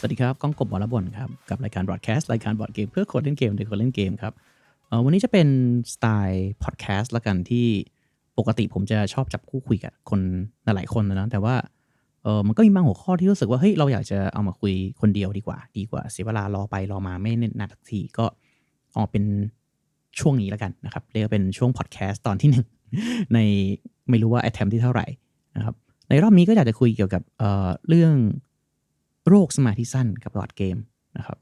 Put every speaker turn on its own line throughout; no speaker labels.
สวัสดีครับ ก้องกบบอระบนครับ กับรายการบอดแคสต์รายการบอดเกมเพื่อคนเล่นเกมโดยคนเล่นเกมครับวันนี้จะเป็นสไตล์พอดแคสต์ละกันที่ปกติผมจะชอบจับคู่คุยกับคนหลายๆคนนะแต่ว่าเออมันก็มีบางหัวข้อที่รู้สึกว่าเฮ้ยเราอยากจะเอามาคุยคนเดียวดีกว่า ดีกว่าเสียเวลารอไปรอมาไม่เน้นนานสักทีก็ออกเป็นช่วงนี้แล้วกันนะครับเรียกว่าเป็นช่วงพอดแคสต์ตอนที่หนึ่งในไม่รู้ว่า attempt ที่เท่าไหร่นะครับในรอบนี้ก็อยากจะคุยเกี่ยวกับเเรื่อง โรคสมาธิสั้นกับบอร์ดเกมนะครับ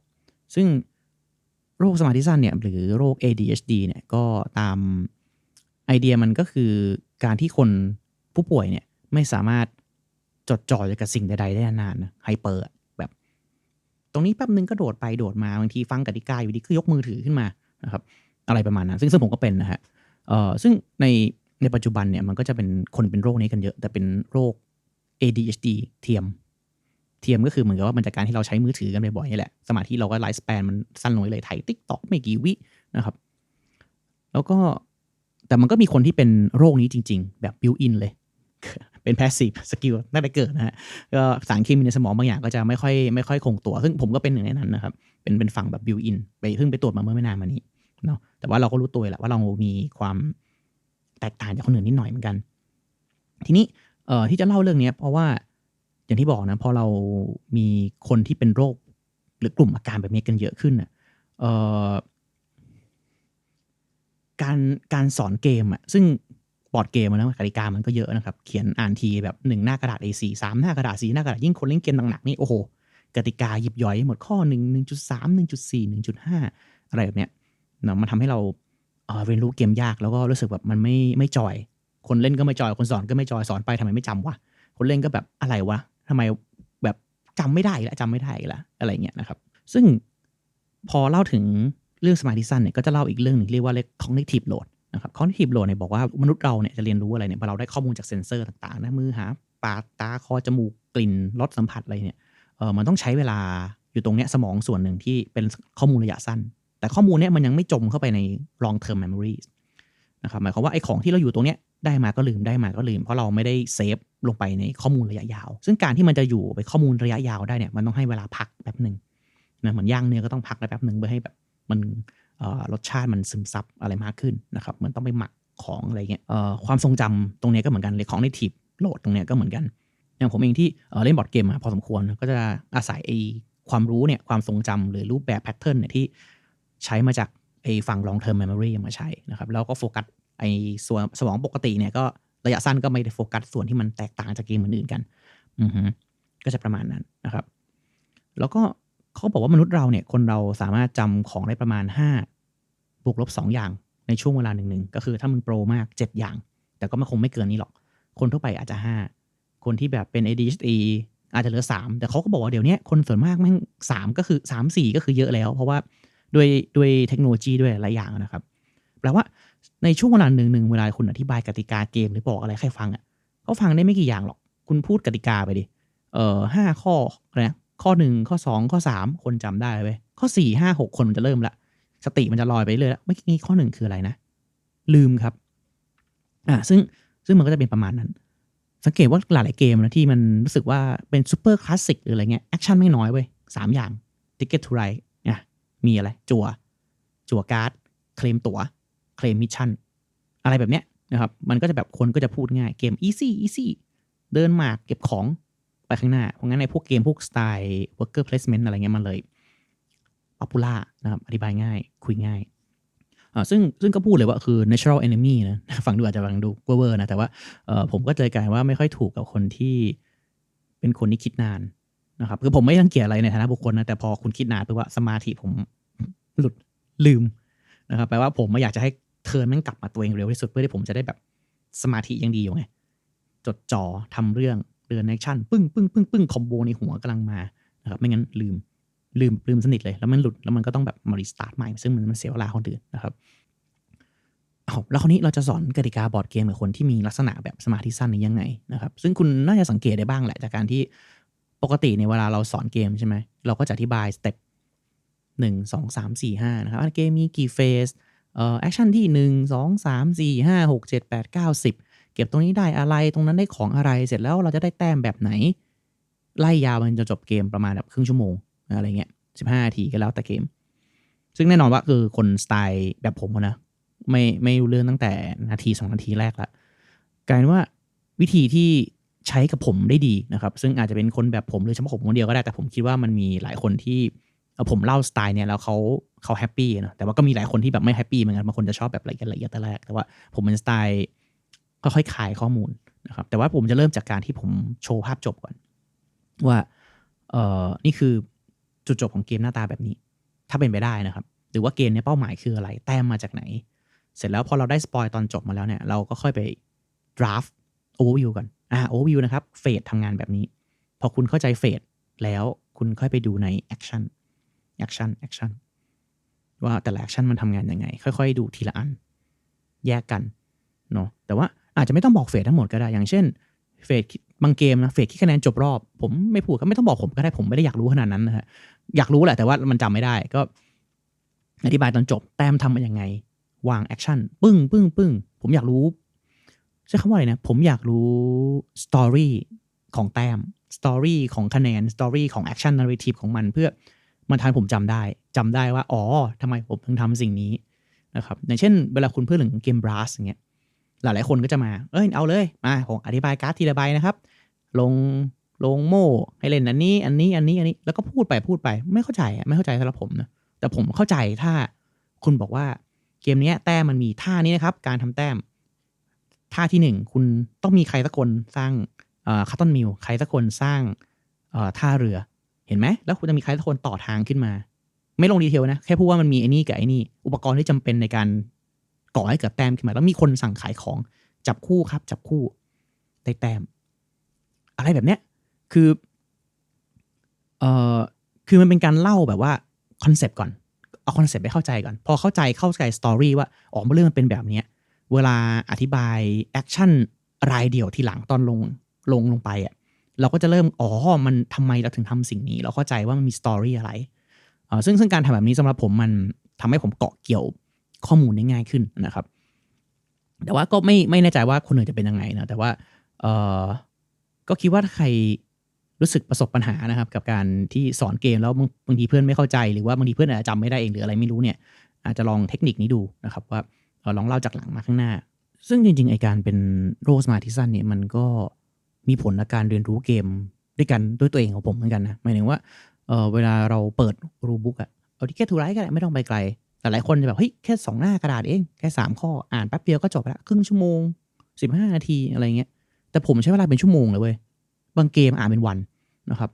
ซึ่งโรคสมาธิสั้นเนี่ยหรือโรค ADHD เนี่ยก็ตามไอเดียมันก็คือการที่คนผู้ป่วยเนี่ยไม่สามารถจดจ่ออยู่กับสิ่งใด ๆ ได้นานนะไฮเปอร์แบบ ตรงนี้แป๊บนึงก็โดดไปโดดมาบางทีฟังกติกาอยู่ดีก็ยกมือถือขึ้นมานะครับอะไรประมาณนั้นซึ่งซึ่งผมก็เป็นนะฮะเอ่อซึ่งในในปัจจุบันเนี่ยมันก็จะเป็นคนเป็นโรคนี้กันเยอะ แต่เป็นโรค ADHD เทียม ทียมก็คือเหมือนกับว่ามันจากการที่เราใช้มือถือกันบ่อยๆนี่แหละ สมาธิเราก็ไลฟ์สเปนมันสั้นลงเลยถ่ายติ๊กต็อกไม่กี่วินะครับ แล้วก็แต่มันก็มีคนที่เป็นโรคนี้จริง ๆ แบบบิวอินเลย เป็นแพสซีฟสกิลตั้งแต่เกิดนะฮะก็สารเคมีในสมองบางอย่างก็จะไม่ค่อยไม่ค่อยคงตัว ซึ่งผมก็เป็นหนึ่งในนั้นนะครับ เป็นเป็นฝั่งแบบบิวอินไปเพิ่งไปตรวจมาเมื่อไม่นานมานี้เนาะแต่ว่าเราก็รู้ตัวแหละว่าเรามีความแตกต่างจากคนอื่นนิดหน่อยเหมือนกัน ทีนี้เอ่อที่จะเล่าเรื่องเนี้ยเพราะว่า อย่างที่บอกนะพอเรามีคนที่เป็นโรค หรือกลุ่มอาการแบบนี้กันเยอะขึ้นน่ะเอ่อการการสอนเกมอะซึ่งบอร์ดเกมนะกติกามันก็เยอะนะครับ เขียนอ่านทีแบบหนึ่งหน้ากระดาษ A4 สามหน้ากระดาษสีหน้ากระดาษยิ่งคนเล่นเกมหนักๆนี่โอ้โหกติกาหยิบย่อยหมดข้อหนึ่งหนึ่งจุดสามหนึ่งจุดสี่หนึ่งจุดห้าอะไรแบบเนี้ยเนาะมันทำให้เราเอ่อเรียนรู้เกมยากแล้วก็รู้สึกแบบมันไม่ไม่จอย คนเล่นก็ไม่จอย คนสอนก็ไม่จอยสอนไปทำไมไม่จำวะคนเล่นก็แบบอะไรวะ ทำไมแบบจำไม่ได้แล้วจำไม่ได้กแล้วอะไรเงี้ยนะครับ ซึ่งพอเล่าถึงเรื่องสมาธิสั้นเนี่ยก็จะเล่าอีกเรื่องหนึ่งเรียกว่าเรียก cognitive load นะครับ cognitive load เนี่ยบอกว่ามนุษย์เราเนี่ยจะเรียนรู้อะไรเนี่ยพอเราได้ข้อมูลจากเซ็นเซอร์ต่างๆนะมือหาปากตาคอจมูกกลิ่นรสสัมผัสอะไรเนี่ยเออมันต้องใช้เวลาอยู่ตรงเนี้ยสมองส่วนหนึ่งที่เป็นข้อมูลระยะสั้น แต่ข้อมูลเนี่ยมันยังไม่จมเข้าไปใน long term memories นะครับหมายความว่าไอ้ของที่เราอยู่ตรงเนี้ย ได้มาก็ลืมได้มาก็ลืม เพราะเราไม่ได้เซฟลงไปในข้อมูลระยะยาว ซึ่งการที่มันจะอยู่ไปข้อมูลระยะยาวได้เนี่ยมันต้องให้เวลาพักแป๊บหนึ่งนะเหมือนย่างเนื้อก็ต้องพักได้แป๊บหนึ่งเพื่อให้แบบมันเอ่อรสชาติมันซึมซับอะไรมากขึ้นนะครับเหมือนต้องไปหมักของอะไรเงี้ยเอ่อความทรงจำตรงนี้ก็เหมือนกันเลยของในทีบโหลดตรงนี้ก็เหมือนกัน อย่างผมเองที่เล่นบอร์ดเกมมาพอสมควรก็จะอาศัยไอ้ความรู้เนี่ยความทรงจำหรือรูปแบบแพทเทิร์นเนี่ยที่ใช้มาจากไอ้ฝั่ง long term memory มาใช้นะครับแล้วก็โฟกัส ไอ้ส่วนสมองปกติเนี่ยก็ระยะสั้นก็ไม่ได้โฟกัสส่วนที่มันแตกต่างจากเกมอื่นๆกัน อือฮึก็จะประมาณนั้นนะครับ แล้วก็เขาบอกว่ามนุษย์เราเนี่ย คนเราสามารถจำของได้ประมาณ5บวกลบ2อย่างในช่วงเวลาหนึ่งๆก็คือถ้ามึงโปรมาก 7 อย่าง แต่ก็ไม่คงไม่เกินนี้หรอก คนทั่วไปอาจจะ 5 คนที่แบบเป็น ADHD อาจจะเหลือ 3 แต่เขาก็บอกว่าเดี๋ยวนี้คนส่วนมากแม่ง3ก็คือ3 4 ก็คือเยอะแล้ว เพราะว่าด้วยด้วยเทคโนโลยีด้วยหลายอย่างนะครับ แปลว่า ในช่วงเวลาหนึ่งหนึ่งเวลาคุณอธิบายกติกาเกมหรือบอกอะไรใครฟังอะเขาฟังได้ไม่กี่อย่างหรอก คุณพูดกติกาไปดิ เอ่อห้าข้อนะข้อหนึ่งข้อสองข้อสามคนจำได้เว้ยข้อสี่ห้าหกคนมันจะเริ่มละ สติมันจะลอยไปเรื่อยล้วเมื่อกี้ข้อหนึ่งคืออะไรนะ ลืมครับ อ่าซึ่งซึ่งมันก็จะเป็นประมาณนั้น สังเกตว่าหลายๆเกมนะที่มันรู้สึกว่าเป็นซูเปอร์คลาสสิกหรืออะไรเงี้ยแอคชั่นไม่น้อยเว้ยสามอย่าง Ticket to Ride อะมีอะไร จั่วจั่วการ์ด เคลมตั๋ว เคลมมิชชั่นอะไรแบบเนี้ยนะครับ มันก็จะแบบคนก็จะพูดง่ายเกม easy easy เดินหมากเก็บของไปข้างหน้า เพราะงั้นในพวกเกมพวกสไตล์ worker placement อะไรเงี้ยมันเลย popular นะครับ อธิบายง่าย คุยง่ายอ่าซึ่งซึ่งก็พูดเลยว่าคือ natural enemy นะฟังดูอาจจะฟังดูเวอร์นะ แต่ว่าเออผมก็เจอกายว่าไม่ค่อยถูกกับคนที่เป็นคนที่คิดนานนะครับคือผมไม่รังเกียจอะไรในฐานะบุคคลนะแต่พอคุณคิดนานแปลว่าสมาธิผมหลุดลืมนะครับแปลว่าผมไม่อยากจะให้ เทิร์นแมันกลับมาตัวเองเร็วที่สุดเพื่อที่ผมจะได้แบบสมาธิยังดีอยู่ไงจดจ่อทำเรื่องเดินแอคชั่นปึ้งปึ้งปึ้งปึ้งคอมโบในหัวกำลังมานะครับไม่งั้นลืมลืมลืมสนิทเลยแล้วมันหลุดแล้วมันก็ต้องแบบมารีสตาร์ทใหม่ซึ่งมันมันเสียเวลาคนอื่นนะครับเอาแล้วคราวนี้เราจะสอนกติกาบอร์ดเกมกับคนที่มีลักษณะแบบสมาธิสั้นนี้ยังไงนะครับ ซึ่งคุณน่าจะสังเกตได้บ้างแหละจากการที่ปกติในเวลาเราสอนเกมใช่ไหมเราก็จะอธิบายสเต็ปหนึ่งสองสามสี่ห้านะครับเกมมีกี่เฟส แอคชั่นที่หนึ่งสองสามสี่ห้าหกเจ็ดแปดเก้าสิบเก็บตรงนี้ได้อะไรตรงนั้นได้ของอะไรเสร็จแล้วเราจะได้แต้มแบบไหน ไล่ยาวมันจะจบเกมประมาณแบบครึ่งชั่วโมงอะไรเงี้ยสิบห้านาทีก็แล้วแต่เกม ซึ่งแน่นอนว่าคือคนสไตล์แบบผมนะไม่ไม่รู้เรื่องตั้งแต่นาทีสองนาทีแรกละกลายเป็นว่าวิธีที่ใช้กับผมได้ดีนะครับ ซึ่งอาจจะเป็นคนแบบผมหรือเฉพาะผมคนเดียวก็ได้แต่ผมคิดว่ามันมีหลายคนที่เอ่อผมเล่าสไตล์เนี่ยแล้วเขา เขาแฮปปี้นะแต่ว่าก็มีหลายคนที่แบบไม่แฮปปี้เหมือนกันบางคนจะชอบแบบละเอียดละเอียดแต่แรกแต่ว่าผมเป็นสไตล์ค่อยๆขายข้อมูลนะครับแต่ว่าผมจะเริ่มจากการที่ผมโชว์ภาพจบก่อน ว่าเออนี่คือจุดจบของเกมหน้าตาแบบนี้ ถ้าเป็นไปได้นะครับ หรือว่าเกมเนี้ยเป้าหมายคืออะไร แต้มมาจากไหน เสร็จแล้วพอเราได้สปอยตอนจบมาแล้วเนี่ย เราก็ค่อยไป draft overview ก่อนอ่า overview นะครับเฟสทำงานแบบนี้ พอคุณเข้าใจเฟสแล้วคุณค่อยไปดูใน action action action ว่าแต่ละ action มันทำงานยังไง ค่อย ๆ ดูทีละอัน แยกกันเนาะแต่ว่าอาจจะไม่ต้องบอกเฟสทั้งหมดก็ได้ อย่างเช่นเฟสบางเกมนะเฟสที่คะแนนจบรอบ ผมไม่พูดก็ไม่ต้องบอกผมก็ได้ผมไม่ได้อยากรู้ขนาดนั้นนะฮะอยากรู้แหละแต่ว่ามันจำไม่ได้ก็ อธิบายตอนจบแต้มทำมายังไง วางแอคชั่นปึ้งปึ้งปึ้งผมอยากรู้ใช้คำว่าอะไรนะผมอยากรู้สตอรี่ของแต้มสตอรี่ของคะแนนสตอรี่ของแอคชั่นนาร์ทีฟของมันเพื่อ มันทำให้ผมจำได้จำได้ว่า อ๋อทำไมผมถึงทำสิ่งนี้นะครับอย่างเช่นเวลาคุณพูดถึงเกมบรัสอย่างเงี้ยหลายๆคนก็จะมา เอ้ยเอาเลยมาผมอธิบายการ์ดทีละใบนะครับ ลงลงโม่ให้เล่นอันนี้อันนี้อันนี้อันนี้แล้วก็พูดไปพูดไปไม่เข้าใจไม่เข้าใจสำหรับผมนะแต่ผมเข้าใจถ้าคุณบอกว่าเกมนี้แต้มมันมีท่านี้นะครับ การทำแต้ม ท่าที่หนึ่งคุณต้องมีใครสักคนสร้างคัตตอนมิลใครสักคนสร้างท่าเรือ เห็นไหมแล้วคุณจะมีใครสักคนต่อทางขึ้นมา ไม่ลงดีเทลนะ แค่พูดว่ามันมีไอ้นี่กับไอ้นี่ อุปกรณ์ที่จำเป็นในการก่อให้เกิดแต้มขึ้นมา แล้วมีคนสั่งขายของจับคู่ครับ จับคู่ได้แต้ม อะไรแบบเนี้ยคือเอ่อคือมันเป็นการเล่าแบบว่าคอนเซปต์ก่อน เอาคอนเซปต์ไปเข้าใจก่อน พอเข้าใจเข้าใจสตอรี่ว่าอ๋อเรื่องมันเป็นแบบเนี้ยเวลาอธิบายแอคชั่นรายเดี่ยวที่หลังตอนลงลงลงไปอะ เราก็จะเริ่มอ๋อมันทำไมเราถึงทำสิ่งนี้ เราเข้าใจว่ามันมีสตอรี่อะไรซึ่งซึ่งการทำแบบนี้สำหรับผมมันทำให้ผมเกาะเกี่ยวข้อมูลได้ง่ายขึ้นนะครับ แต่ว่าก็ไม่ไม่แน่ใจว่าคนอื่นจะเป็นยังไงนะแต่ว่าเออก็คิดว่าถ้าใครรู้สึกประสบปัญหานะครับ กับการที่สอนเกมแล้วบางบางทีเพื่อนไม่เข้าใจหรือว่าบางทีเพื่อนอาจจะจำไม่ได้เองหรืออะไรไม่รู้เนี่ยอาจจะลองเทคนิคนี้ดูนะครับ ว่าเอ่อลองเล่าจากหลังมาข้างหน้า ซึ่งจริงๆไอการเป็นโรสมาทิสันเนี่ยมันก็ มีผลในการเรียนรู้เกมด้วยกันด้วยตัวเองของผมเหมือนกันนะหมายถึงว่าเออเวลาเราเปิดรูบุ๊กอะเอาที่แค่ทูไรก็ได้ไม่ต้องไปไกล แต่หลายคนจะแบบเฮ้ยแค่สองหน้ากระดาษเองแค่สามข้ออ่านแป๊บเดียวก็จบละครึ่งชั่วโมงสิบห้านาทีอะไรเงี้ยแต่ผมใช้เวลาเป็นชั่วโมงเลยเว้ยบางเกมอ่านเป็นวันนะครับ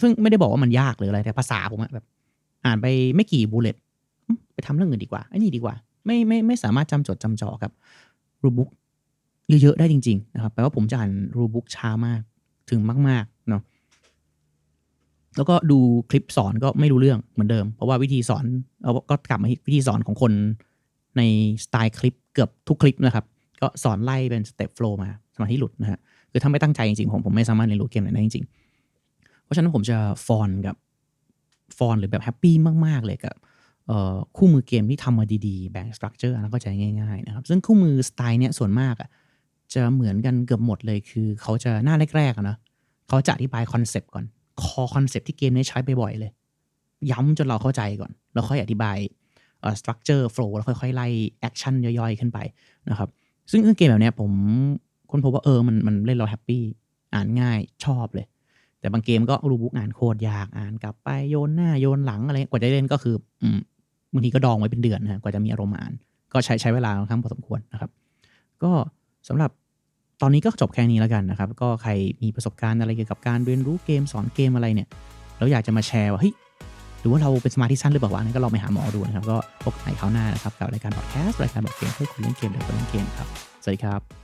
ซึ่งไม่ได้บอกว่ามันยากหรืออะไรแต่ภาษาผมอะแบบ อ่านไปไม่กี่บูเลตไปทำเรื่องอื่นดีกว่าไอ้นี่ดีกว่า ไม่ไม่ไม่สามารถจำจดจำจ่อกับรูบุ๊ก เยอะๆได้จริง ๆ นะครับแปลว่าผมจะอ่านรูบุ๊กช้ามากถึงมากๆเนาะแล้วก็ดูคลิปสอนก็ไม่รู้เรื่องเหมือนเดิม เพราะว่าวิธีสอนเอาก็กลับมาวิธีสอนของคนในสไตล์คลิปเกือบทุกคลิปนะครับ ก็สอนไล่เป็นสเต็ปโฟล์มาสมาธิหลุดนะฮะคือถ้าไม่ตั้งใจจริงๆผมผมไม่สามารถเรียนรู้เกมไหนได้จริงๆ เพราะฉะนั้นผมจะฟอนกับฟอนหรือแบบแฮปปี้มากๆเลยกับเอ่อคู่มือเกมที่ทำมาดีๆแบ่งสตรัคเจอร์แล้วก็ใจง่ายๆนะครับซึ่งคู่มือสไตล์เนี้ยส่วนมากอะ จะเหมือนกันเกือบหมดเลยคือ เขาจะหน้าแรกๆนะเขาจะอธิบายคอนเซปต์ก่อนคอคอนเซปต์ที่เกมนี้ใช้บ่อยๆเลย ย้ำจนเราเข้าใจก่อน แล้วค่อยอธิบายเอ่อสตรัคเจอร์โฟล์แล้วค่อยๆ ไล่แอคชั่นย่อยๆ ขึ้นไปนะครับ ซึ่งเกมแบบเนี้ยผมค้นพบว่าเออมันมันเล่นเราแฮปปี้อ่านง่ายชอบเลย แต่บางเกมก็รูบุ๊กอ่านโคตรยากอ่านกลับไปโยนหน้าโยนหลังอะไรกว่าจะเล่นก็คืออืมบางทีก็ดองไว้เป็นเดือนนะฮะกว่าจะมีอารมณ์อ่าน ก็ใช้ใช้เวลาค่อนข้างพอสมควรนะครับ ก็ สำหรับตอนนี้ก็จบแค่นี้แล้วกันนะครับ ก็ใครมีประสบการณ์อะไรเกี่ยวกับการเรียนรู้เกมสอนเกมอะไรเนี่ยแล้วอยากจะมาแชร์ว่าเฮ้ยหรือว่าเราเป็นสมาธิสั้นหรือเปล่าวะนั่นก็ลองไปหาหมอดูนะครับ ก็พบกันในคราวหน้านะครับกับรายการพอดแคสต์รายการบอกเกมเพื่อคนเล่นเกมเด็กคนเล่นเกมครับ สวัสดีครับ